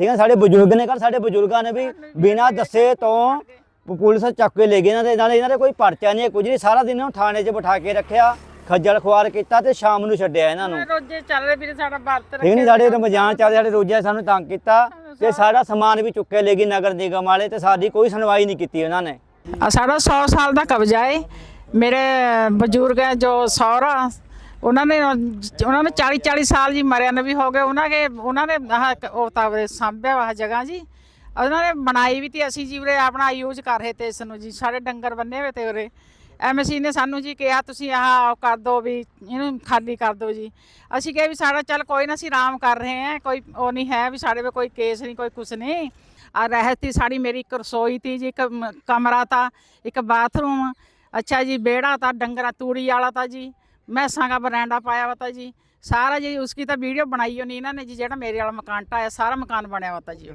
ਠੀਕ ਹੈ ਸਾਡੇ ਬਜ਼ੁਰਗ ਨੇ ਘਰ ਸਾਡੇ ਬਜ਼ੁਰਗਾਂ ਨੇ ਵੀ ਬਿਨਾਂ ਦੱਸੇ ਤੋਂ ਪੁਲਿਸ ਚੱਕ ਕੇ ਲੈ ਗਈ ਇਹਨਾਂ ਦੇ ਨਾਲੇ ਇਹਨਾਂ ਦੇ ਕੋਈ ਪਰਚਾ ਨਹੀਂ ਹੈ, ਕੁਝ ਨਹੀਂ ਸਾਰਾ ਦਿਨ ਉਹ ਥਾਣੇ 'ਚ ਬਿਠਾ ਕੇ ਰੱਖਿਆ ਖੱਜਲ ਖੁਆਰ ਕੀਤਾ ਤੇ ਸ਼ਾਮ ਨੂੰ ਛੱਡਿਆ ਇਹਨਾਂ ਨੂੰ। ਰੋਜੇ ਚੱਲ ਰਹੇ ਵੀਰੇ ਸਾਡਾ ਵਰਤ ਠੀਕ ਨਹੀਂ ਸਾਡੇ ਰਮਜ਼ਾਨ ਚੱਲਦੇ ਸਾਡੇ ਰੋਜ਼ੇ ਸਾਨੂੰ ਤੰਗ ਕੀਤਾ ਤੇ ਸਾਡਾ ਸਮਾਨ ਵੀ ਚੁੱਕ ਕੇ ਲੈ ਗਈ ਨਗਰ ਨਿਗਮ ਵਾਲੇ ਤੇ ਸਾਡੀ ਕੋਈ ਸੁਣਵਾਈ ਨਹੀਂ ਕੀਤੀ ਉਹਨਾਂ ਨੇ। ਆ ਸਾਡਾ 100 ਸਾਲ ਦਾ ਕਬਜ਼ਾ ਹੈ ਮੇਰੇ ਬਜ਼ੁਰਗ ਹੈ ਜੋ ਸਹੁਰਾ ਉਹਨਾਂ ਨੇ ਉਹਨਾਂ ਨੇ 40 40 ਸਾਲ ਜੀ ਮਰਿਆ ਨੇ ਵੀ ਹੋ ਗਏ। ਉਹਨਾਂ ਕੇ ਉਹਨਾਂ ਨੇ ਆਹ ਕ- ਉਹ ਤਾਂ ਉਰੇ ਸਾਂਭਿਆ ਵਾ ਜਗ੍ਹਾ ਜੀ। ਉਹਨਾਂ ਨੇ ਬਣਾਈ ਵੀ ਤੇ ਅਸੀਂ ਜੀ ਉਰੇ ਆਪਣਾ ਯੂਜ਼ ਕਰ ਰਹੇ ਤੇ ਇਸ ਨੂੰ ਜੀ। ਸਾਡੇ ਡੰਗਰ ਬੰਨੇ ਹੋਏ ਤੇ ਉਰੇ। ਐਮਸੀ ਨੇ ਸਾਨੂੰ ਜੀ ਕਿਹਾ, ਤੁਸੀਂ ਆਹ ਕਰ ਦਿਓ ਵੀ ਇਹਨੂੰ ਖਾਲੀ ਕਰ ਦਿਓ ਜੀ। ਅਸੀਂ ਕਿਹਾ ਵੀ ਸਾਡਾ ਚੱਲ ਕੋਈ ਨਾ, ਅਸੀਂ ਆਰਾਮ ਕਰ ਰਹੇ ਹਾਂ। ਕੋਈ ਉਹ ਨਹੀਂ ਹੈ ਵੀ ਸਾਡੇ 'ਤੇ ਕੋਈ ਕੇਸ ਨਹੀਂ, ਕੋਈ ਕੁਛ ਨਹੀਂ। ਆ ਰਹਿਤ ਤੀ ਸਾਡੀ, ਮੇਰੀ ਇੱਕ ਰਸੋਈ ਤੀ ਜੀ, ਇੱਕ ਕਮਰਾ ਤਾ, ਇੱਕ ਬਾਥਰੂਮ। ਅੱਛਾ ਜੀ ਬੇੜਾ ਤਾ, ਡੰਗਰਾ ਤੂੜੀ ਵਾਲਾ ਤਾ ਜੀ। ਮੈਸਾਂ ਦਾ ਬਰਾਂਡਾ ਪਾਇਆ ਵਾ ਤਾ ਜੀ ਸਾਰਾ ਜੀ ਉਸकी ਤਾਂ ਵੀਡੀਓ ਬਣਾਈ ਹੋਣੀ ਇਹਨਾਂ ਨੇ ਜੀ, ਜਿਹੜਾ ਮੇਰੇ ਵਾਲਾ ਮਕਾਨ ਢਾਇਆ, ਸਾਰਾ ਮਕਾਨ ਬਣਿਆ ਵਾ ਤਾ ਜੀ ਉਹ।